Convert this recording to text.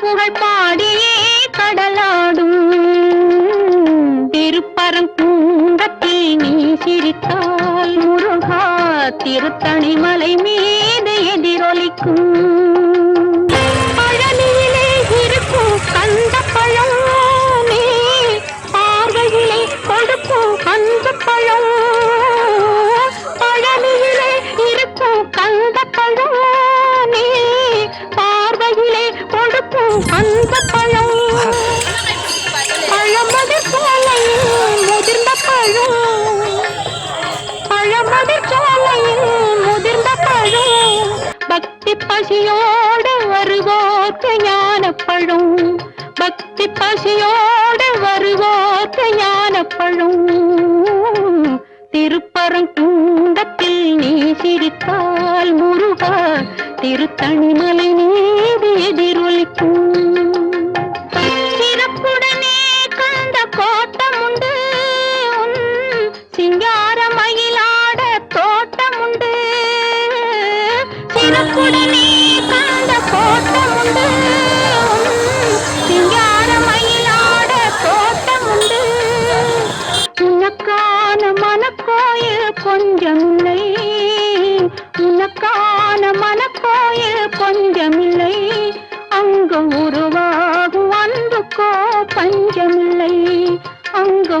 புகழ் பாடியே கடலாடும் திருப்பரங்குன்றத்தில் நீ சிரித்தால் முருகா திருத்தணிமலை மீது எதிரொலிக்கும். பழனியிலே இருக்கும் கந்த பழம் நீ பார்வையிலே கொடுக்கும் கந்த பழம். பழனியிலே இருக்கும் கந்த பழம் நீ அந்த பழம் பழமதி சோலையில் முதிர்ந்த பழம். பழமதி சோலையில் முதிர்ந்த பழம். பக்தி பசியோடு வருவோக்கு ஞான பழம் பக்தி பசியோடு வருவோக்கு ஞான பழம் திருப்பரங்குன்றத்தில் நீ சிரித்தால் முருகா திருத்தணிமலை நீ சிறப்புடனே கண்ட கோட்டம் உண்டு. சிங்கார மயிலாட தோட்டம் உண்டு. உனக்கான மனக்கோயில் கொஞ்சமில்லை. உனக்கான மனக்கோயில் கொஞ்சமில்லை. அங்கு உருவாகும் அன்புக்கோ பஞ்சமில்லை. அங்கு